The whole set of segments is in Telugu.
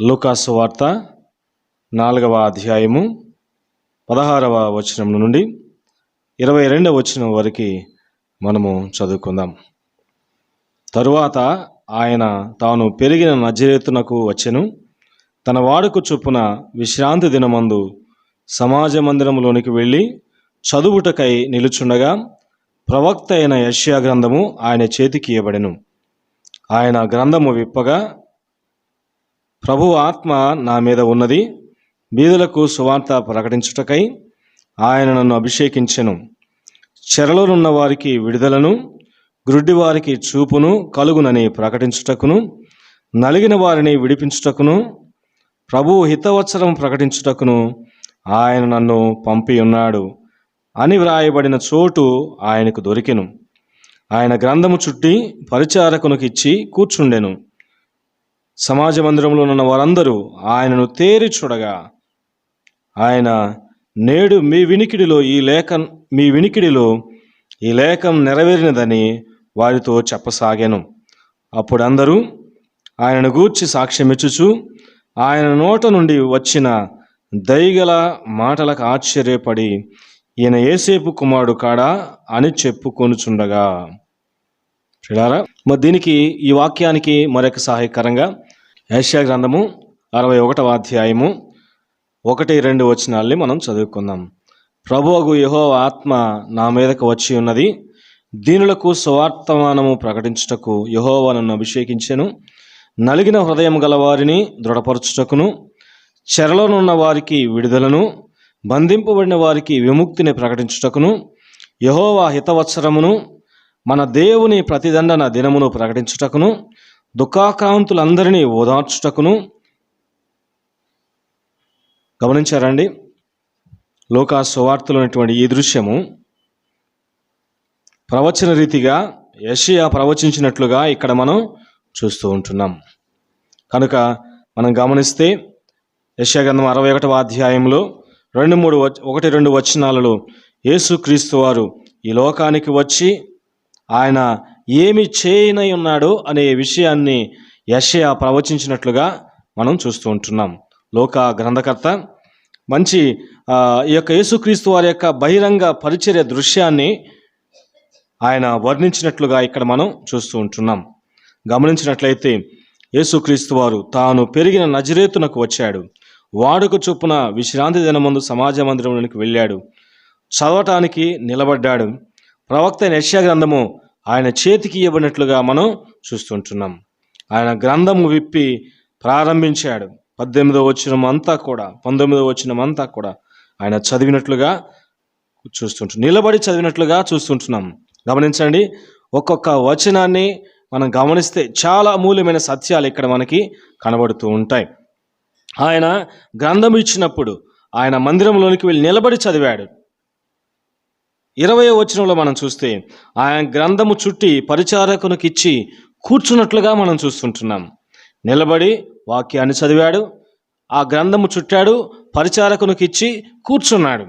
లూకాసు వార్త నాలుగవ అధ్యాయము పదహారవ వచనం నుండి ఇరవై రెండవ వచనం వరకు మనము చదువుకుందాం. తరువాత ఆయన తాను పెరిగిన నజరేతునకు వచ్చెను. తన వాడుకు చొప్పున విశ్రాంతి దినమందు సమాజ మందిరములోనికి వెళ్ళి చదువుటకై నిలుచుండగా ప్రవక్త అయిన యష్యా గ్రంథము ఆయన చేతికి ఇవ్వబడెను ఆయన గ్రంథము విప్పగా ప్రభు ఆత్మ నా మీద ఉన్నది బీదులకు సువార్త ప్రకటించుటకై ఆయన నన్ను అభిషేకించెను. చెరలోనున్న వారికి విడుదలను గ్రుడ్డి వారికి చూపును కలుగునని ప్రకటించుటకును నలిగిన వారిని విడిపించుటకును ప్రభు హితవత్సరం ప్రకటించుటకును ఆయన నన్ను పంపి ఉన్నాడు అని వ్రాయబడిన చోటు ఆయనకు దొరికెను. ఆయన గ్రంథము చుట్టి పరిచారకునికి ఇచ్చి కూర్చుండెను. సమాజ మందిరంలో ఉన్న వారందరూ ఆయనను తేరి చూడగా ఆయన నేడు మీ వినికిడిలో ఈ లేఖ మీ వినికిడిలో ఈ లేఖం నెరవేరినదని వారితో చెప్పసాగాను. అప్పుడు అందరూ ఆయనను గూర్చి సాక్ష్యమిచ్చుచు ఆయన నోట నుండి వచ్చిన దయగల మాటలకు ఆశ్చర్యపడి ఈయన ఏసేపు కుమారుడు కాడా? అని చెప్పుకొనుచుండగా. చూడారా మరి దీనికి ఈ వాక్యానికి మరొక సహాయకరంగా ఏషియా గ్రంథము అరవై ఒకటవ అధ్యాయము ఒకటి రెండు వచనాల్ని మనం చదువుకుందాం. ప్రభువగు యహో ఆత్మ నా మీదకు వచ్చి ఉన్నది. దీనులకు సువార్తమానము ప్రకటించుటకు యహోవా నన్ను అభిషేకించెను. నలిగిన హృదయం గలవారిని దృఢపరచుటకును. చెరలోనున్న వారికి విడుదలను. బంధింపబడిన వారికి విముక్తిని ప్రకటించుటకును. యహోవా హితవత్సరమును. మన దేవుని ప్రతిదండన దినమును ప్రకటించుటకును. దుఃఖాక్రాంతులందరినీ ఓదార్చుటకును గమనించారండి. లోకా సువార్తలోనటువంటి ఈ దృశ్యము ప్రవచన రీతిగా యషియా ప్రవచించినట్లుగా ఇక్కడ మనం చూస్తూ ఉంటున్నాం. కనుక మనం గమనిస్తే యెషయా గంధం అరవై ఒకటవ అధ్యాయంలో రెండు మూడు ఒకటి రెండు వచనాలలో యేసుక్రీస్తు వారు ఈ లోకానికి వచ్చి ఆయన ఏమి చేయనై ఉన్నాడో అనే విషయాన్ని యషయా ప్రవచించినట్లుగా మనం చూస్తూ ఉంటున్నాం. లోక గ్రంథకర్త మంచి ఈ యొక్క యేసుక్రీస్తు వారి యొక్క బహిరంగ పరిచర్య దృశ్యాన్ని ఆయన వర్ణించినట్లుగా ఇక్కడ మనం చూస్తూ ఉంటున్నాం. గమనించినట్లయితే యేసుక్రీస్తు వారు తాను పెరిగిన నజరేతునకు వచ్చాడు. వాడుక చొప్పున విశ్రాంతి దినమందు సమాజ మందిరంలోనికి వెళ్ళాడు. చదవటానికి నిలబడ్డాడు. ప్రవక్త అయిన గ్రంథము ఆయన చేతికి ఇవ్వనట్లుగా మనం చూస్తుంటున్నాం. ఆయన గ్రంథము విప్పి ప్రారంభించాడు. పద్దెనిమిదో వచ్చిన అంతా కూడా పంతొమ్మిదో వచనం అంతా కూడా ఆయన చదివినట్లుగా చూస్తుంటు నిలబడి చదివినట్లుగా చూస్తుంటున్నాం. గమనించండి ఒక్కొక్క వచనాన్ని మనం గమనిస్తే చాలా అమూల్యమైన సత్యాలు ఇక్కడ మనకి కనబడుతూ ఉంటాయి. ఆయన గ్రంథం ఇచ్చినప్పుడు ఆయన మందిరంలోనికి వెళ్ళి నిలబడి చదివాడు. ఇరవై వచనంలో మనం చూస్తే ఆయన గ్రంథము చుట్టి పరిచారకునికి ఇచ్చి కూర్చున్నట్లుగా మనం చూస్తుంటున్నాం. నిలబడి వాక్యాన్ని చదివాడు ఆ గ్రంథము చుట్టాడు పరిచారకునికి ఇచ్చి కూర్చున్నాడు.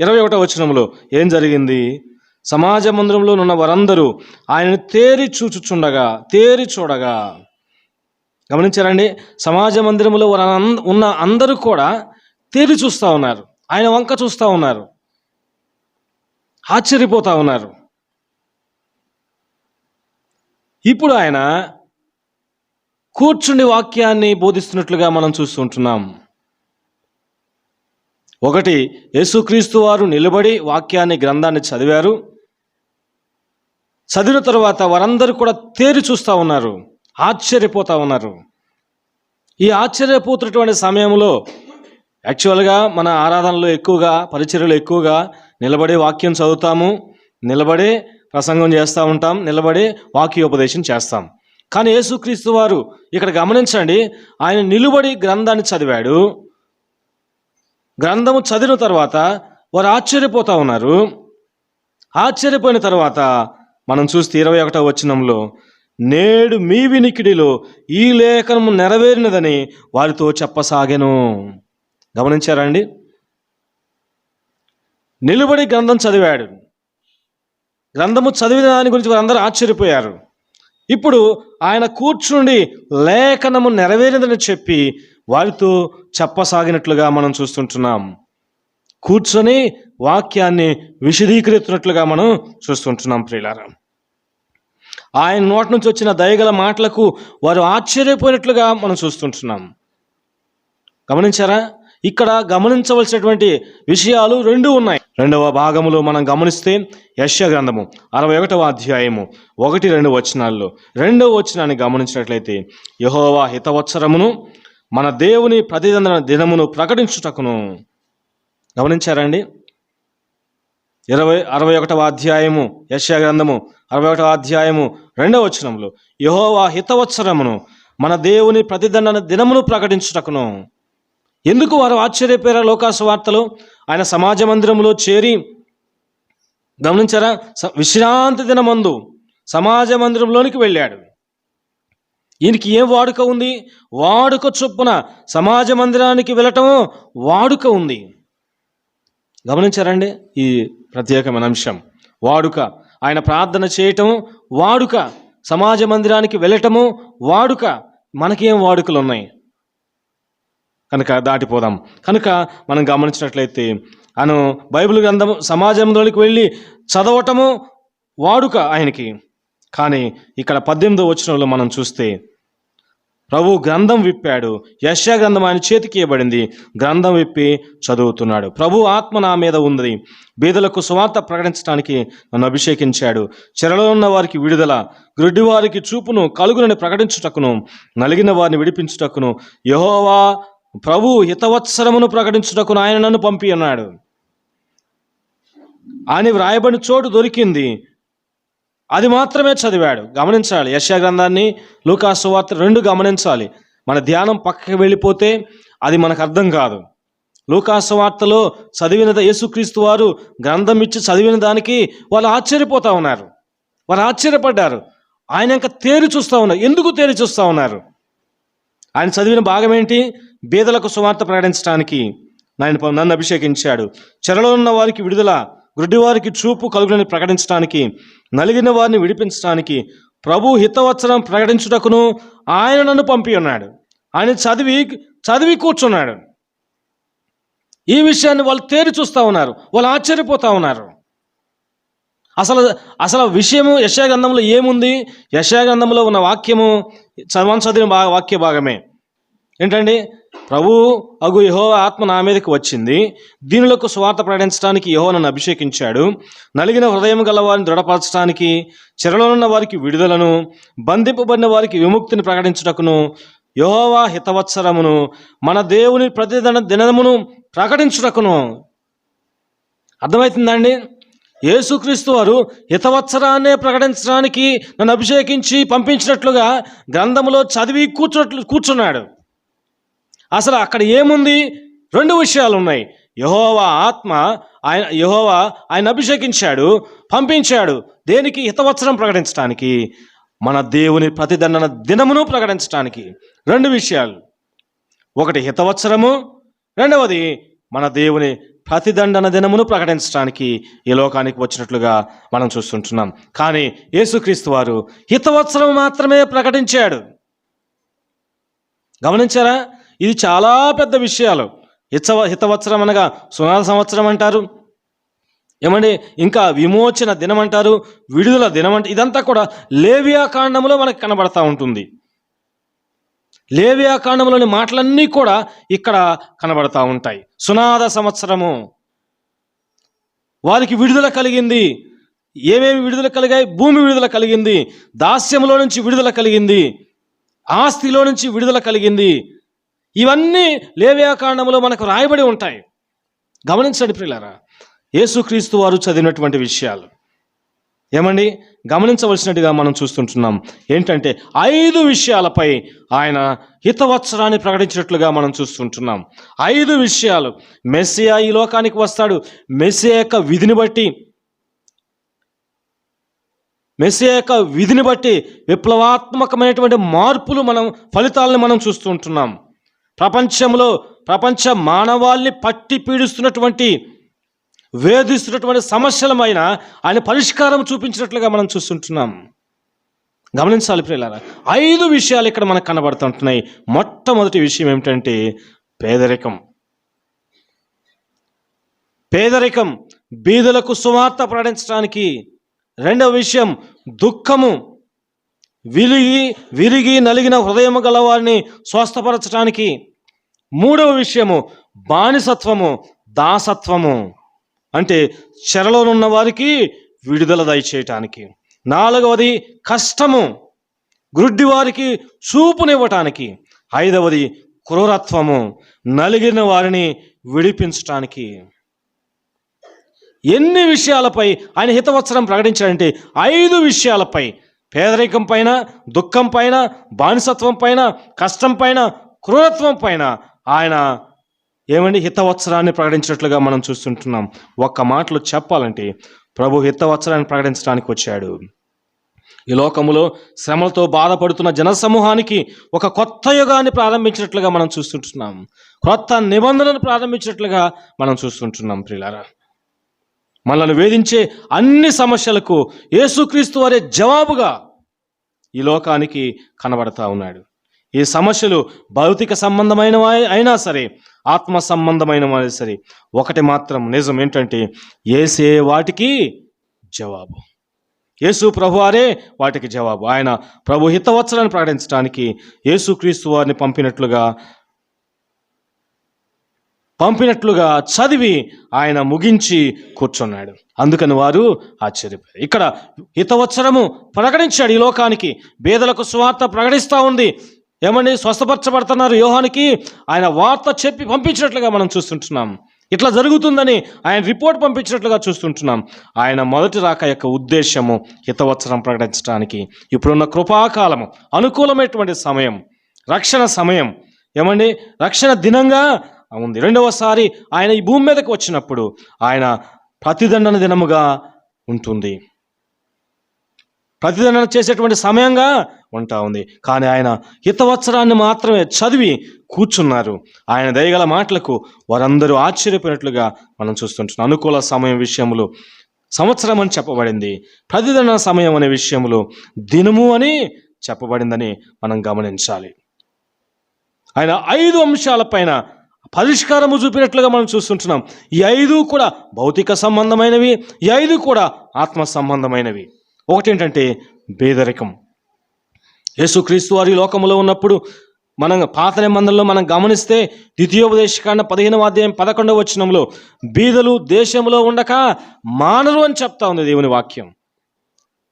ఇరవై ఒకటో వచనంలో ఏం జరిగింది? సమాజ మందిరంలో ఉన్న వారందరూ ఆయనను తేరి చూచుచుండగా తేరి చూడగా. గమనించారండి సమాజ మందిరంలో ఉన్న అందరూ కూడా తేరి చూస్తూ ఉన్నారు. ఆయన వంక చూస్తూ ఉన్నారు. ఆశ్చర్యపోతా ఉన్నారు. ఇప్పుడు ఆయన కూర్చుండి వాక్యాన్ని బోధిస్తున్నట్లుగా మనం చూస్తుంటున్నాం ఒకటి యేసుక్రీస్తు వారు నిలబడి వాక్యాన్ని గ్రంథాన్ని చదివారు. చదివిన తర్వాత వారందరూ కూడా తేరి చూస్తూ ఉన్నారు. ఆశ్చర్యపోతూ ఉన్నారు. ఈ ఆశ్చర్యపోతున్నటువంటి సమయంలో యాక్చువల్గా మన ఆరాధనలో ఎక్కువగా పరిచర్యలు ఎక్కువగా నిలబడి వాక్యం చదువుతాము నిలబడి ప్రసంగం చేస్తూ ఉంటాం నిలబడి వాక్యోపదేశం చేస్తాం. కానీ యేసుక్రీస్తు వారు ఇక్కడ గమనించండి ఆయన నిలబడి గ్రంథాన్ని చదివాడు. గ్రంథము చదివిన తర్వాత వారు ఆశ్చర్యపోతూ ఉన్నారు. ఆశ్చర్యపోయిన తర్వాత మనం చూస్తే ఇరవై ఒకటో వచనంలో నేడు మీ వినికిడిలో ఈ లేఖనము నెరవేరినదని వారితో చెప్పసాగెను. గమనించారండి నిలబడి గ్రంథం చదివాడు. గ్రంథము చదివిన దాని గురించి వారందరూ ఆశ్చర్యపోయారు. ఇప్పుడు ఆయన కూర్చుండి లేఖనము నెరవేరిందని చెప్పి వారితో చెప్పసాగినట్లుగా మనం చూస్తుంటున్నాం. కూర్చొని వాక్యాన్ని విశదీకరిస్తున్నట్లుగా మనం చూస్తుంటున్నాం ప్రియులారా. ఆయన నోటి నుంచి వచ్చిన దయగల మాటలకు వారు ఆశ్చర్యపోయినట్లుగా మనం చూస్తుంటున్నాం. గమనించారా? ఇక్కడ గమనించవలసినటువంటి విషయాలు రెండు ఉన్నాయి. రెండవ భాగములో మనం గమనిస్తే యశ గ్రంథము అరవై ఒకటవ అధ్యాయము ఒకటి రెండు వచనాల్లో. రెండవ వచనాన్ని గమనించినట్లయితే యహోవా హితవత్సరమును మన దేవుని ప్రతిదండన దినమును ప్రకటించుటకును. గమనించారండి ఇరవై అరవై ఒకటవ అధ్యాయము యశ్యా గ్రంథము అరవై ఒకటవ అధ్యాయము రెండవ వచనంలో యహోవా హితవత్సరమును మన దేవుని ప్రతిదండన దినమును ప్రకటించుటకును. ఎందుకు వారు ఆశ్చర్యపోయారు లోకాసు వార్తలు? ఆయన సమాజ మందిరంలో చేరి గమనించారా? స- విశ్రాంతి దినమందు సమాజ మందిరంలోనికి వెళ్ళాడు. ఈయనకి ఏం వాడుక ఉంది? వాడుక చొప్పున సమాజ మందిరానికి వెళ్ళటం వాడుక ఉంది. గమనించారండి ఈ ప్రత్యేకమైన అంశం. వాడుక. ఆయన ప్రార్థన చేయటం వాడుక. సమాజ మందిరానికి వెళ్ళటము వాడుక. మనకేం వాడుకలు ఉన్నాయి కనుక దాటిపోదాం. కనుక మనం గమనించినట్లయితే అను బైబిల్ గ్రంథం సమాజంలోనికి వెళ్ళి చదవటము వాడుక ఆయనకి. కానీ ఇక్కడ పద్దెనిమిదో వచనంలో మనం చూస్తే ప్రభు గ్రంథం విప్పాడు యశ్యా గ్రంథం ఆయన చేతికి ఇవ్వబడింది గ్రంథం విప్పి చదువుతున్నాడు. ప్రభు ఆత్మ నా మీద ఉంది బీదలకు సువార్త ప్రకటించడానికి నన్ను అభిషేకించాడు. చెరలో ఉన్న వారికి విడుదల గ్రుడ్డి వారికి చూపును కలుగునని ప్రకటించుటకును నలిగిన వారిని విడిపించుటకును యహోవా ప్రభు హితవత్సరమును ప్రకటించుటకు ఆయన నన్ను పంపి ఉన్నాడు ఆయన వ్రాయబడిన చోటు దొరికింది. అది మాత్రమే చదివాడు. గమనించాలి. యశా గ్రంథాన్ని లూకాసు వార్త రెండు గమనించాలి. మన ధ్యానం పక్కకి వెళ్ళిపోతే అది మనకు అర్థం కాదు. లూకాసు వార్తలో చదివిన యేసుక్రీస్తు వారు గ్రంథం ఇచ్చి చదివిన దానికి వాళ్ళు ఆశ్చర్యపోతా ఉన్నారు. వాళ్ళు ఆశ్చర్యపడ్డారు. ఆయన ఇంకా తేరి చూస్తూ ఉన్నారు. ఎందుకు తేరి చూస్తూ ఉన్నారు? ఆయన చదివిన భాగం ఏంటి? బీదలకు సువార్త ప్రకటించడానికి నాయన నన్ను అభిషేకించాడు. చెరలో ఉన్న వారికి విడుదల గుడ్డివారికి చూపు కలుగునని ప్రకటించడానికి నలిగిన వారిని విడిపించడానికి ప్రభు హితవత్సరం ప్రకటించుటకును ఆయన నన్ను పంపి ఉన్నాడు. ఆయన చదివి చదివి కూర్చున్నాడు. ఈ విషయాన్ని వాళ్ళు తేరి చూస్తూ ఉన్నారు. వాళ్ళు ఆశ్చర్యపోతూ ఉన్నారు. అసలు అసలు విషయము యశాగంధంలో ఏముంది? యశాగంధంలో ఉన్న వాక్యము చదవని చదివిన వాక్య భాగమే. ఏంటండి? ప్రభు అగు యహో ఆత్మ నా మీదకి వచ్చింది. దీనులకు స్వార్థ ప్రకటించడానికి యహో నన్ను అభిషేకించాడు. నలిగిన హృదయం గల వారిని దృఢపరచడానికి చెరలోనున్న వారికి విడుదలను బంధింపబడిన వారికి విముక్తిని ప్రకటించుటకును యహోవా హితవత్సరమును మన దేవుని ప్రతిదిన దినమును ప్రకటించుటకును. అర్థమవుతుందండి? యేసుక్రీస్తు వారు హితవత్సరాన్నే ప్రకటించడానికి నన్ను అభిషేకించి పంపించినట్లుగా గ్రంథములో చదివి కూర్చున్నట్లు కూర్చున్నాడు. అసలు అక్కడ ఏముంది? రెండు విషయాలు ఉన్నాయి యహోవా ఆత్మ ఆయన యహోవా ఆయన అభిషేకించాడు పంపించాడు. దేనికి? హితవత్సరం ప్రకటించడానికి మన దేవుని ప్రతిదండన దినమును ప్రకటించడానికి రెండు విషయాలు. ఒకటి హితవత్సరము రెండవది మన దేవుని ప్రతిదండన దినమును ప్రకటించడానికి ఈ లోకానికి వచ్చినట్లుగా మనం చూస్తుంటున్నాం. కానీ యేసుక్రీస్తు వారు హితవత్సరం మాత్రమే ప్రకటించాడు. గమనించారా? ఇది చాలా పెద్ద విషయాలు. హితవ హితవత్సరం అనగా సునాద సంవత్సరం అంటారు. ఏమండి? ఇంకా విమోచన దినం అంటారు విడుదల దినం అంటే ఇదంతా కూడా లేవియా కాండంలో మనకు కనబడతా ఉంటుంది. లేవియా కాండంలోని మాటలన్నీ కూడా ఇక్కడ కనబడతా ఉంటాయి. సునాద సంవత్సరము. వారికి విడుదల కలిగింది. ఏమేమి విడుదల కలిగాయి? భూమి విడుదల కలిగింది. దాస్యంలో నుంచి విడుదల కలిగింది. ఆస్తిలో నుంచి విడుదల కలిగింది. ఇవన్నీ లేవ్యాకాండంలో మనకు రాయబడి ఉంటాయి. గమనించండి ప్రియులారా యేసుక్రీస్తు వారు చదివినటువంటి విషయాలు. ఏమండి? గమనించవలసినట్టుగా మనం చూస్తుంటున్నాం. ఏంటంటే ఐదు విషయాలపై ఆయన హితవత్సరాన్ని ప్రకటించినట్లుగా మనం చూస్తుంటున్నాం. ఐదు విషయాలు. మెస్సియా ఈ లోకానికి వస్తాడు. మెస్సియా యొక్క విధిని బట్టి మెస్సియా యొక్క విధిని బట్టి విప్లవాత్మకమైనటువంటి మార్పులు మనం ఫలితాలను మనం చూస్తూ ఉంటున్నాం ప్రపంచంలో ప్రపంచ మానవాల్ని పట్టి పీడిస్తున్నటువంటి వేధిస్తున్నటువంటి సమస్యలమైన ఆయన పరిష్కారం చూపించినట్లుగా మనం చూస్తుంటున్నాం. గమనించాలి ప్రియులారా ఐదు విషయాలు ఇక్కడ మనకు కనబడుతుంటున్నాయి. మొట్టమొదటి విషయం ఏమిటంటే పేదరికం. పేదరికం బీదులకు సువార్త ప్రకటించడానికి రెండవ విషయం దుఃఖము. విరిగి విరిగి నలిగిన హృదయము గలవారిని స్వస్థపరచడానికి మూడవ విషయము బానిసత్వము దాసత్వము. అంటే చెరలోనున్న వారికి విడుదల దయచేయటానికి. నాలుగవది కష్టము గ్రుడ్డి వారికి చూపునివ్వటానికి. ఐదవది క్రూరత్వము నలిగిన వారిని విడిపించటానికి. ఎన్ని విషయాలపై ఆయన హితవత్సరం ప్రకటించాడంటే ఐదు విషయాలపై పేదరికం పైన దుఃఖం పైన బానిసత్వం పైన కష్టం పైన క్రూరత్వం పైన ఆయన ఏమండి హితవత్సరాన్ని ప్రకటించినట్లుగా మనం చూస్తుంటున్నాం. ఒక్క మాటలో చెప్పాలంటే ప్రభు హితవత్సరాన్ని ప్రకటించడానికి వచ్చాడు. ఈ లోకములో శ్రమలతో బాధపడుతున్న జనసమూహానికి ఒక కొత్త యుగాన్ని ప్రారంభించినట్లుగా మనం చూస్తుంటున్నాం. కొత్త నిబంధనను ప్రారంభించినట్లుగా మనం చూస్తుంటున్నాం ప్రియులారా. మనల్ని వేధించే అన్ని సమస్యలకు యేసుక్రీస్తు వారే జవాబుగా ఈ లోకానికి కనబడతా ఉన్నాడు. ఈ సమస్యలు భౌతిక సంబంధమైన అయినా సరే ఆత్మ సంబంధమైన సరే ఒకటి మాత్రం నిజం ఏంటంటే ఏసే వాటికి జవాబు. యేసు ప్రభువారే వాటికి జవాబు. ఆయన ప్రభు హితవత్సరాన్ని ప్రకటించడానికి యేసుక్రీస్తు వారిని పంపినట్లుగా పంపినట్లుగా చదివి ఆయన ముగించి కూర్చున్నాడు. అందుకని వారు ఆశ్చర్యపోయారు. ఇక్కడ హితవత్సరము ప్రకటించాడు ఈ లోకానికి. బేదలకు సువార్త ప్రకటిస్తూ ఉంది. ఏమని స్వస్థపరచబడుతున్నారు యోహానికి. ఆయన వార్త చెప్పి పంపించినట్లుగా మనం చూస్తుంటున్నాం. ఇట్లా జరుగుతుందని ఆయన రిపోర్ట్ పంపించినట్లుగా చూస్తుంటున్నాం. ఆయన మొదటి రాక యొక్క ఉద్దేశము హితవత్సరం ప్రకటించడానికి ఇప్పుడున్న కృపాకాలము అనుకూలమైనటువంటి సమయం రక్షణ సమయం. ఏమండి? రక్షణ దినంగా ఉంది. రెండవసారి ఆయన ఈ భూమి మీదకి వచ్చినప్పుడు ఆయన ప్రతిదండన దినముగా ఉంటుంది. ప్రతిదండన చేసేటువంటి సమయంగా ఉంటా ఉంది. కానీ ఆయన హితవత్సరాన్ని మాత్రమే చదివి కూర్చున్నారు. ఆయన దయగల మాటలకు వారందరూ ఆశ్చర్యపోయినట్లుగా మనం చూస్తుంటున్నాం. అనుకూల సమయం విషయంలో సంవత్సరం అని చెప్పబడింది. ప్రతిదండన సమయం అనే విషయంలో దినము అని చెప్పబడిందని మనం గమనించాలి. ఆయన ఐదు అంశాలపైన పరిష్కారము చూపినట్లుగా మనం చూస్తుంటున్నాం. ఈ ఐదు కూడా భౌతిక సంబంధమైనవి ఈ ఐదు కూడా ఆత్మ సంబంధమైనవి. ఒకటేంటంటే పేదరికం. యేసుక్రీస్తు వారి లోకంలో ఉన్నప్పుడు మనం పాత నిబంధనలో మనం గమనిస్తే ద్వితీయోపదేశకాండ పదిహేనవ అధ్యాయం పదకొండవ వచనంలో బీదలు దేశంలో ఉండక మానరు అని చెప్తా ఉంది దేవుని వాక్యం.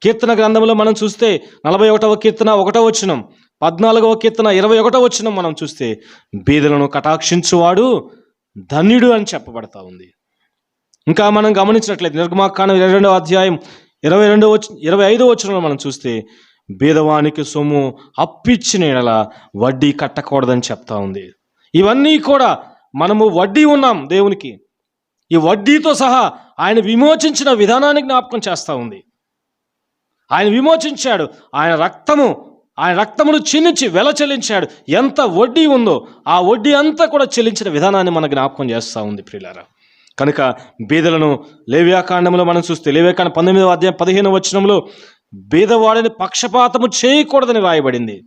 కీర్తన గ్రంథంలో మనం చూస్తే నలభై ఒకటవ కీర్తన ఒకటవ వచనం. పద్నాలుగవ కీర్తన ఇరవై ఒకటో వచ్చిన మనం చూస్తే బీదలను కటాక్షించువాడు ధన్యుడు అని చెప్పబడతా ఉంది. ఇంకా మనం గమనించినట్లయితే నిర్గమాకాండం ఇరవై రెండవ అధ్యాయం ఇరవై రెండవ ఇరవై ఐదో వచ్చినలో మనం చూస్తే బీదవానికి సొమ్ము అప్పిచ్చిన ఎడల వడ్డీ కట్టకూడదని చెప్తా ఉంది. ఇవన్నీ కూడా మనము వడ్డీ ఉన్నాం దేవునికి. ఈ వడ్డీతో సహా ఆయన విమోచించిన విధానాన్ని జ్ఞాపకం చేస్తూ ఉంది. ఆయన విమోచించాడు. ఆయన రక్తము ఆయన రక్తమును చిందించి వెల చెల్లించాడు. ఎంత వడ్డీ ఉందో ఆ వడ్డీ అంతా కూడా చెల్లించిన విధానాన్ని మన జ్ఞాపకం చేస్తూ ఉంది ప్రియులారా. కనుక బీదలను లేవ్యాకాండంలో మనం చూస్తే లేవ్యాకాండం పంతొమ్మిదవ అధ్యాయం పదిహేను వచనంలో బీదవాడిని పక్షపాతము చేయకూడదని రాయబడింది.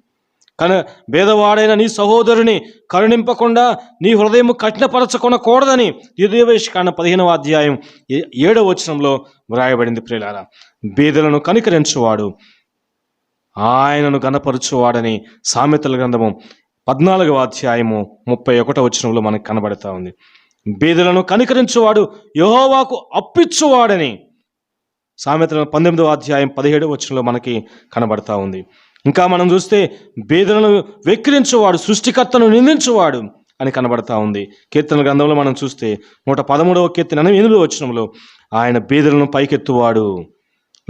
కను భేదవాడైన నీ సహోదరుని కరుణింపకుండా నీ హృదయం కఠినపరచకొనకూడదని యుధేవేశకాండ పదిహేనవ అధ్యాయం ఏ- ఏడవ వచనంలో వ్రాయబడింది ప్రియులారా. బీదలను కనికరించువాడు. ఆయనను కనపరచువాడని సామెతల గ్రంథము పద్నాలుగవ అధ్యాయము ముప్పై ఒకటో వచనంలో మనకు కనబడతా ఉంది. బీదలను కనికరించువాడు యహోవాకు అప్పిచ్చువాడని సామెతల పంతొమ్మిదవ అధ్యాయం పదిహేడవ వచనంలో మనకి కనబడతా ఉంది. ఇంకా మనం చూస్తే బీదలను వెక్కిరించువాడు సృష్టికర్తను నిందించువాడు అని కనబడతా ఉంది. కీర్తన గ్రంథంలో మనం చూస్తే నూట పదమూడవ కీర్తన ఎనిమిదవ వచనంలో ఆయన బీదలను పైకెత్తువాడు.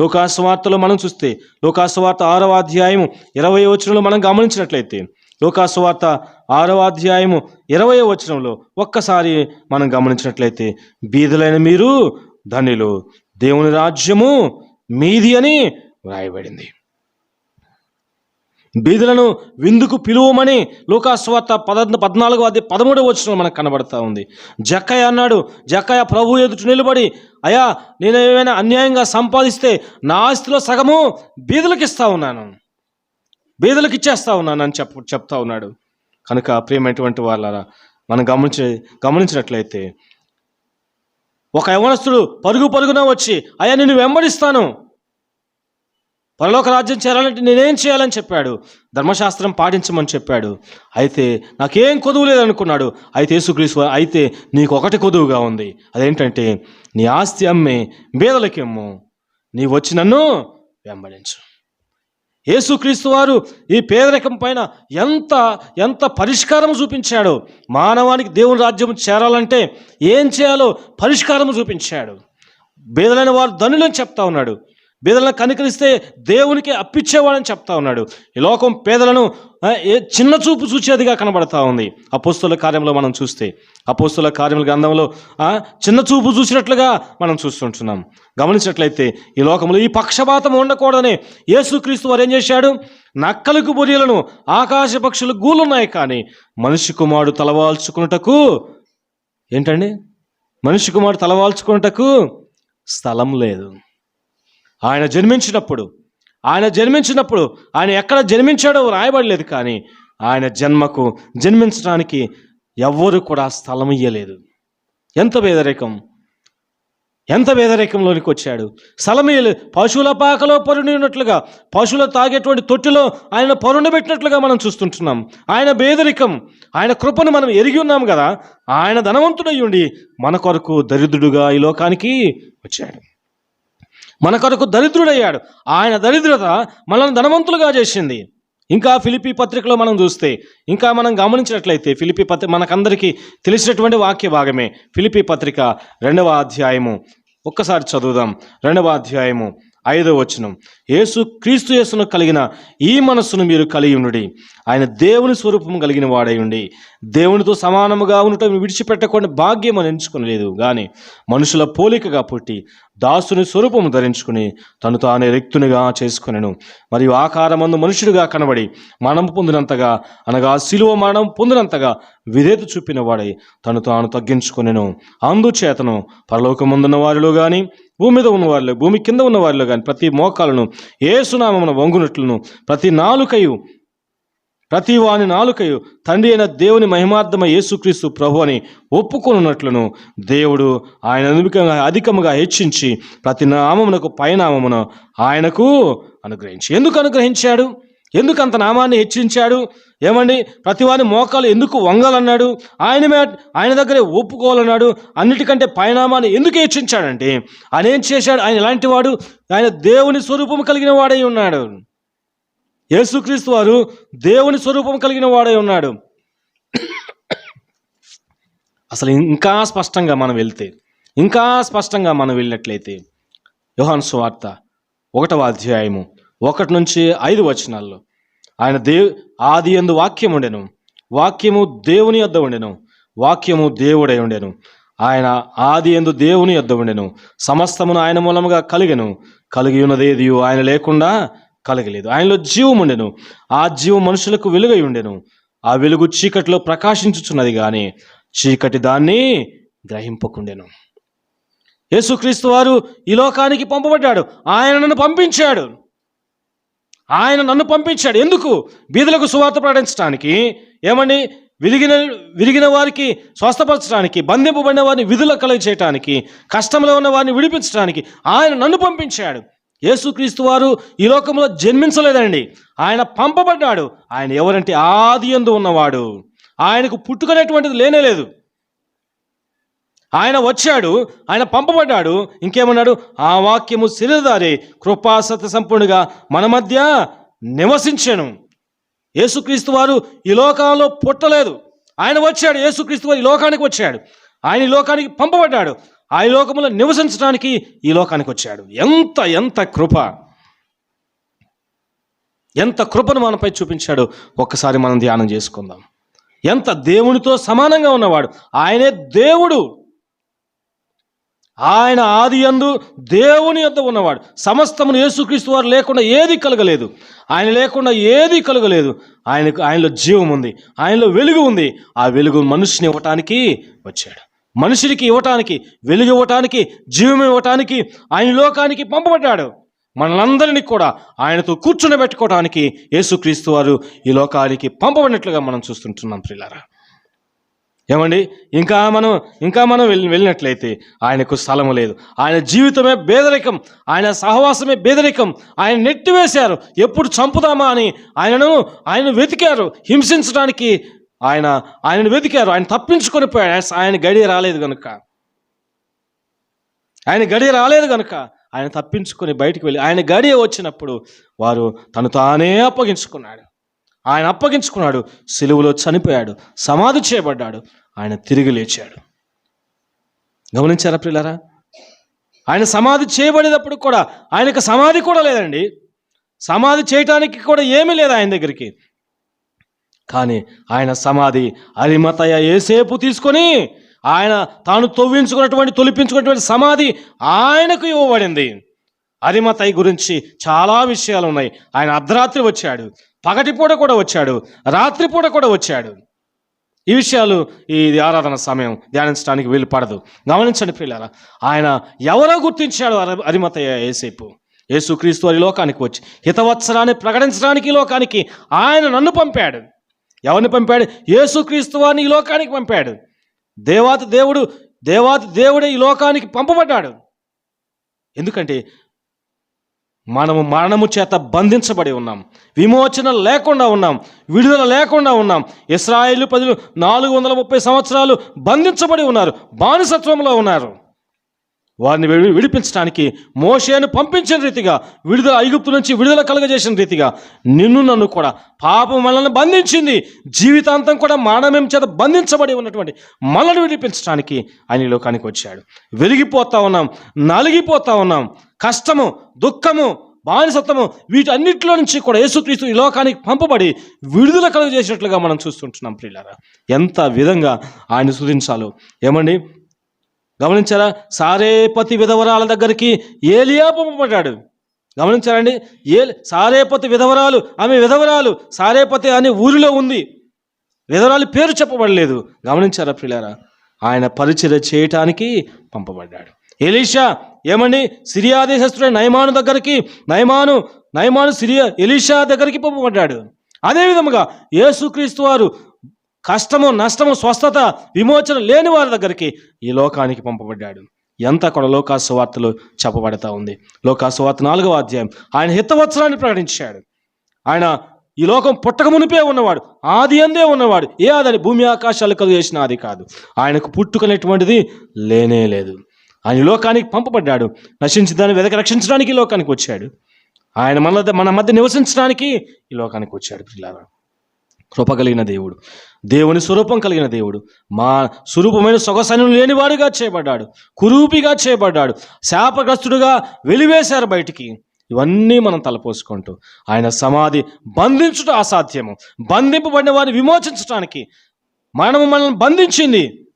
లోకాసువార్తలో మనం చూస్తే లోకాసువార్త ఆరవ అధ్యాయము ఇరవై వచనంలో మనం గమనించినట్లయితే లోకాసువార్త ఆరవ అధ్యాయము ఇరవై వచనంలో ఒక్కసారి మనం గమనించినట్లయితే బీదులైన మీరు ధనిలు దేవుని రాజ్యము మీది అని వ్రాయబడింది. బీదులను విందుకు పిలువమని లోకాస్వార్త పద పద్నాలుగు అది పదమూడవ వచ్చిన మనకు కనబడతా ఉంది. జక్కయ్య అన్నాడు జక్కయ్య ప్రభు ఎదుట నిలబడి అయా నేను ఏమైనా అన్యాయంగా సంపాదిస్తే నా ఆస్తిలో సగము బీదులకు ఇస్తా ఉన్నాను. బీదలకు ఇచ్చేస్తా ఉన్నానని చెప్ప చెప్తా ఉన్నాడు. కనుక ప్రియమైనటువంటి వాళ్ళ మనం గమనించి గమనించినట్లయితే ఒక యవనస్తుడు పరుగు పరుగున వచ్చి అయ్యా నేను వెంబడిస్తాను. పరలోక రాజ్యం చేరాలంటే నేనేం చేయాలని చెప్పాడు? ధర్మశాస్త్రం పాటించమని చెప్పాడు. అయితే నాకేం కొదువు లేదనుకున్నాడు. అయితే యేసుక్రీస్తు అయితే నీకు ఒకటి కొదువుగా ఉంది. అదేంటంటే నీ ఆస్తి అమ్మి బేదలకెమ్ము నీ వచ్చి నన్ను వెంబడించు. యేసుక్రీస్తు వారు ఈ పేదరికం పైన ఎంత ఎంత పరిష్కారం చూపించాడో. మానవానికి దేవుని రాజ్యం చేరాలంటే ఏం చేయాలో పరిష్కారం చూపించాడు. బేదలైన వారు ధనులని చెప్తా ఉన్నాడు. బీదలను కనికరిస్తే దేవునికి అప్పిచ్చేవాడని చెప్తా ఉన్నాడు. ఈ లోకం పేదలను ఏ చిన్న చూపు చూచేదిగా కనబడతా ఉంది. అపోస్తుల కార్యంలో మనం చూస్తే అపోస్తుల కార్యముల గ్రంథంలో చిన్న చూపు చూసినట్లుగా మనం చూస్తుంటున్నాం. గమనించినట్లయితే ఈ లోకంలో ఈ పక్షపాతం ఉండకూడదని యేసుక్రీస్తు వారు ఏం చేశాడు? నక్కలకు బొరియలను ఆకాశ పక్షులు గూలున్నాయి కానీ మనిషి కుమారుడు తలవాల్చుకున్నటకు ఏంటండి? మనిషి కుమారుడు తలవాల్చుకున్నటకు స్థలం లేదు. ఆయన జన్మించినప్పుడు ఆయన జన్మించినప్పుడు ఆయన ఎక్కడ జన్మించాడో రాయబడలేదు కానీ ఆయన జన్మకు జన్మించడానికి ఎవ్వరు కూడా స్థలం ఇయ్యలేదు. ఎంత పేదరికం? ఎంత పేదరికంలోనికి వచ్చాడు? స్థలం ఇయ్యలేదు పశువుల పాకలో పరుని ఉన్నట్లుగా పశువుల తాగేటువంటి తొట్టిలో ఆయన పరుండ పెట్టినట్లుగా మనం చూస్తుంటున్నాం. ఆయన పేదరికం ఆయన కృపను మనం ఎరిగి ఉన్నాం కదా ఆయన ధనవంతుడై ఉండి మన కొరకు దరిద్రుడుగా ఈ లోకానికి వచ్చాడు. మన కొరకు దరిద్రుడయ్యాడు. ఆయన దరిద్రత మనల్ని ధనవంతులుగా చేసింది. ఇంకా ఫిలిపి పత్రికలో మనం చూస్తే ఇంకా మనం గమనించినట్లయితే ఫిలిపి పత్రిక మనకందరికీ తెలిసినటువంటి వాక్య భాగమే ఫిలిపి పత్రిక రెండవ అధ్యాయము. ఒక్కసారి చదువుదాం. రెండవ అధ్యాయము. ఐదవ వచనం. యేసు క్రీస్తు యేసును కలిగిన ఈ మనస్సును మీరు కలిగి ఉండి ఆయన దేవుని స్వరూపం కలిగిన వాడై ఉండి దేవునితో సమానముగా ఉండటం విడిచిపెట్టకుండా భాగ్యం అని ఎంచుకునలేదు. కానీ మనుషుల పోలికగా పుట్టి దాసుని స్వరూపము ధరించుకుని తను తానే రిక్తునిగా చేసుకునెను. మరియు ఆకారమందు మనుషుడిగా కనబడి మనం పొందినంతగా అనగా శిలువ మరణం పొందినంతగా విధేత చూపిన వాడై తను తాను తగ్గించుకునేను. అందుచేతను పరలోకముందున్న వారిలో కానీ భూమి మీద ఉన్నవారిలో భూమి కింద ఉన్న వారిలో కానీ ప్రతి మోకాలను ఏసునామమున వంగునట్లును. ప్రతి నాలుకయు ప్రతి వాని నాలుకయు తండ్రి అయిన దేవుని మహిమార్థమ యేసుక్రీస్తు ప్రభు అని ఒప్పుకొనున్నట్లును. దేవుడు ఆయన అధికంగా అధికముగా హెచ్చించి ప్రతి నామమునకు పైనామమున ఆయనకు అనుగ్రహించి. ఎందుకు అనుగ్రహించాడు? ఎందుకు అంత నామాన్ని హెచ్చించాడు? ఏమండి? ప్రతివాని మోకాలు ఎందుకు వంగాలన్నాడు? ఆయన మే ఆయన దగ్గరే ఒప్పుకోవాలన్నాడు? అన్నిటికంటే పైనామాన్ని ఎందుకు హెచ్చించాడంటే ఆయన ఏం చేశాడు? ఆయన ఎలాంటి వాడు ఆయన దేవుని స్వరూపం కలిగిన వాడై ఉన్నాడు. యేసుక్రీస్తు వారు దేవుని స్వరూపం కలిగిన వాడై ఉన్నాడు. అసలు ఇంకా స్పష్టంగా మనం వెళ్తే ఇంకా స్పష్టంగా మనం వెళ్ళినట్లయితే యోహాన్ సువార్త ఒకటవ అధ్యాయము ఒకటి నుంచి ఐదు వచనాల్లో ఆయన దేవ్ ఆది ఎందు వాక్యం ఉండెను. వాక్యము దేవుని యొద్ద ఉండెను. వాక్యము దేవుడై ఉండెను. ఆయన ఆది ఎందు దేవుని యొద్ద ఉండెను. సమస్తమును ఆయన మూలముగా కలిగెను. కలిగి ఉన్నదేది ఆయన లేకుండా కలగలేదు. ఆయనలో జీవం ఉండెను. ఆ జీవం మనుషులకు వెలుగై ఉండెను. ఆ వెలుగు చీకటిలో ప్రకాశించుచున్నది కానీ చీకటి దాన్ని గ్రహింపకుండెను. యేసుక్రీస్తు వారు ఈ లోకానికి పంపబడ్డాడు. ఆయన నన్ను పంపించాడు. ఆయన నన్ను పంపించాడు. ఎందుకు? బీదలకు సువార్త ప్రకటించడానికి ఏమండి? విరిగిన విరిగిన వారికి స్వస్థపరచడానికి బంధింపబడిన వారిని విధుల కలుగ చేయటానికి కష్టంలో ఉన్న వారిని విడిపించడానికి ఆయన నన్ను పంపించాడు. యేసుక్రీస్తు వారు ఈ లోకంలో జన్మించలేదండి. ఆయన పంపబడ్డాడు. ఆయన ఎవరంటే ఆది ఎందు ఉన్నవాడు. ఆయనకు పుట్టుకనేటువంటిది లేనే లేదు. ఆయన వచ్చాడు ఆయన పంపబడ్డాడు. ఇంకేమన్నాడు? ఆ వాక్యము శిరదారి కృపాసత సంపూర్ణగా మన మధ్య నివసించాను. యేసుక్రీస్తు వారు ఈ లోకంలో పుట్టలేదు. ఆయన వచ్చాడు యేసుక్రీస్తు వారు ఈ లోకానికి వచ్చాడు. ఆయన ఈ లోకానికి పంపబడ్డాడు. ఆ లోకములో లోకంలో నివసించడానికి ఈ లోకానికి వచ్చాడు. ఎంత ఎంత కృప! ఎంత కృపను మనపై చూపించాడు? ఒక్కసారి మనం ధ్యానం చేసుకుందాం. ఎంత దేవునితో సమానంగా ఉన్నవాడు. ఆయనే దేవుడు. ఆయన ఆది యందు దేవుని యొద్ద ఉన్నవాడు. సమస్తమును యేసుక్రీస్తు వారు లేకుండా ఏది కలగలేదు. ఆయన లేకుండా ఏది కలగలేదు. ఆయనకు ఆయనలో జీవం ఉంది. ఆయనలో వెలుగు ఉంది. ఆ వెలుగు మనుషుని ఇవ్వటానికి వచ్చాడు. మనుషునికి ఇవ్వటానికి వెలుగు ఇవ్వటానికి జీవం ఇవ్వటానికి ఆయన లోకానికి పంపబడ్డాడు. మనలందరినీ కూడా ఆయనతో కూర్చుండబెట్టుకోవడానికి యేసుక్రీస్తు వారు ఈ లోకానికి పంపబడినట్లుగా మనం చూస్తుంటున్నాం ప్రిలారా ఏమండి? ఇంకా మనం ఇంకా మనం వెళ్ళి వెళ్ళినట్లయితే ఆయనకు స్థలము లేదు. ఆయన జీవితమే బేదరికం. ఆయన సహవాసమే బేదరికం. ఆయన నెట్టివేశారు ఎప్పుడు చంపుదామా అని ఆయనను ఆయన వెతికారు. హింసించడానికి ఆయన ఆయనను వెతికారు. ఆయన తప్పించుకొని పోయాడు. ఆయన- ఆయన రాలేదు కనుక ఆయన గడియ రాలేదు కనుక ఆయన తప్పించుకొని బయటికి వెళ్ళి ఆయన గడియ వచ్చినప్పుడు వారు తను తానే అప్పగించుకున్నాడు. ఆయన అప్పగించుకున్నాడు సిలువలో చనిపోయాడు సమాధి చేయబడ్డాడు ఆయన తిరిగి లేచాడు. గమనించారా పిల్లరా ఆయన సమాధి చేయబడేటప్పుడు కూడా ఆయనకు సమాధి కూడా లేదండి. సమాధి చేయటానికి కూడా ఏమీ లేదు ఆయన దగ్గరికి. కానీ ఆయన సమాధి అరిమతయ ఏసేపు తీసుకొని ఆయన తాను తొవ్వించుకున్నటువంటి తొలిపించుకున్నటువంటి సమాధి ఆయనకు ఇవ్వబడింది. అరిమతయ్య గురించి చాలా విషయాలు ఉన్నాయి. ఆయన అర్ధరాత్రి వచ్చాడు. పగటిపూట కూడా వచ్చాడు రాత్రిపూట కూడా వచ్చాడు. ఈ విషయాలు ఈ ఆరాధన సమయం ధ్యానించడానికి వీలు పడదు. గమనించండి పిల్లల ఆయన ఎవరో గుర్తించాడు అరి- అరిమతయ్య ఏసేపు యేసుక్రీస్తు వారి లోకానికి వచ్చి హితవత్సరాన్ని ప్రకటించడానికి ఈ లోకానికి ఆయన నన్ను పంపాడు. ఎవరిని పంపాడు? యేసుక్రీస్తు వారిని ఈ లోకానికి పంపాడు. దేవాతి దేవుడు దేవాతి దేవుడే ఈ లోకానికి పంపబడ్డాడు. ఎందుకంటే మనము మరణము చేత బంధించబడి ఉన్నాం. విమోచన లేకుండా ఉన్నాం. విడుదల లేకుండా ఉన్నాం. ఇస్రాయేలు ప్రజలు నాలుగు వందల ముప్పై సంవత్సరాలు బంధించబడి ఉన్నారు. బానిసత్వంలో ఉన్నారు. వారిని విడి- విడిపించడానికి మోషేను పంపించిన రీతిగా విడుదల ఐగుప్తు నుంచి విడుదల కలుగజేసిన రీతిగా నిన్ను నన్ను కూడా పాపం మనల్ని బంధించింది జీవితాంతం కూడా మానవం చేత బంధించబడి ఉన్నటువంటి మనల్ని విడిపించడానికి ఆయన ఈ లోకానికి వచ్చాడు. వెలిగిపోతా ఉన్నాం నలిగిపోతా ఉన్నాం. కష్టము దుఃఖము బానిసత్వము వీటన్నిటిలో నుంచి కూడా యేసుక్రీస్తు ఈ లోకానికి పంపబడి విడుదల కలుగజేసినట్లుగా మనం చూస్తుంటున్నాం ప్రియులారా. ఎంత విధంగా ఆయన సుధించాలో ఏమండి? గమనించారా? సారేపతి విధవరాల దగ్గరికి ఏలియా పంపబడ్డాడు. గమనించారండి? ఏ సారేపతి విధవరాలు ఆమె విధవరాలు సారేపతి అనే ఊరిలో ఉంది. విధవరాలు పేరు చెప్పబడలేదు. గమనించారా ప్రియులారా? ఆయన పరిచయ చేయటానికి పంపబడ్డాడు. ఎలీషా ఏమండి? సిరియా దేశస్తుడైన నయమాను దగ్గరికి నయమాను నయమాను సిరియా ఎలీషా దగ్గరికి పంపబడ్డాడు. అదేవిధముగా యేసుక్రీస్తు వారు కష్టము నష్టము స్వస్థత విమోచన లేని వారి దగ్గరికి ఈ లోకానికి పంపబడ్డాడు. ఎంత కూడా లోకాసువార్తలు చెప్పబడతా ఉంది. లోకాసువార్త నాలుగవ అధ్యాయం. ఆయన హితవత్సరాన్ని ప్రకటించాడు. ఆయన ఈ లోకం పుట్టక మునిపే ఉన్నవాడు ఆది అందే ఉన్నవాడు ఏ ఆదని భూమి ఆకాశాలు కలుగు చేసిన ఆది కాదు. ఆయనకు పుట్టుకనేటువంటిది లేనే లేదు. ఆయన ఈ లోకానికి పంపబడ్డాడు. నశించి దాన్ని వెదక రక్షించడానికి ఈ లోకానికి వచ్చాడు. ఆయన మన మన మధ్య నివసించడానికి ఈ లోకానికి వచ్చాడు పిల్లారా కృప కలిగిన దేవుడు. దేవుని స్వరూపం కలిగిన దేవుడు. మా స్వరూపమైన సొగసను లేనివాడుగా చేయబడ్డాడు. కురూపిగా చేయబడ్డాడు. శాపగ్రస్తుడుగా వెలివేశారు బయటికి. ఇవన్నీ మనం తలపోసుకుంటూ ఆయన సమాధి బంధించుట అసాధ్యము. బంధింపబడిన వారిని విమోచించడానికి మరణము మనల్ని బంధించింది.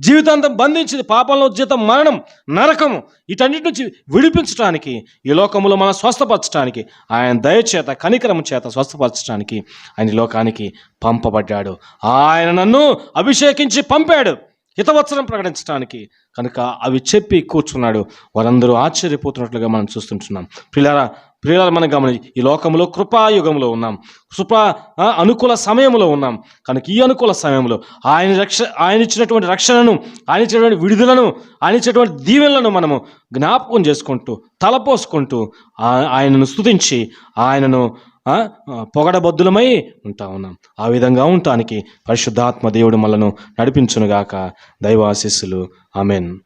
జీవితాంతం బంధించింది పాపంలో జీతం మరణం నరకము వీటన్నిటి నుంచి విడిపించడానికి ఈ లోకములో మనం స్వస్థపరచడానికి ఆయన దయచేత కనికరము చేత స్వస్థపరచడానికి ఆయన లోకానికి పంపబడ్డాడు. ఆయన నన్ను అభిషేకించి పంపాడు. హితవత్సరం ప్రకటించడానికి కనుక అవి చెప్పి కూర్చున్నాడు. వారందరూ ఆశ్చర్యపోతున్నట్లుగా మనం చూస్తుంటున్నాం. పిల్లరా ప్రియులారా మనం గమని ఈ లోకంలో కృపాయుగంలో ఉన్నాం. కృపా అనుకూల సమయంలో ఉన్నాం. కనుక ఈ అనుకూల సమయంలో ఆయన రక్ష ఆయన ఇచ్చినటువంటి రక్షణను ఆయన ఇచ్చినటువంటి విడుదలను ఆయన ఇచ్చినటువంటి దీవెనలను మనము జ్ఞాపకం చేసుకుంటూ తలపోసుకుంటూ ఆయనను స్థుతించి ఆయనను పొగడబద్దులమై ఉంటా ఉన్నాం. ఆ విధంగా ఉండటానికి పరిశుద్ధాత్మ దేవుడు మనను నడిపించునుగాక. దైవాశిస్సులు. ఆమెన్.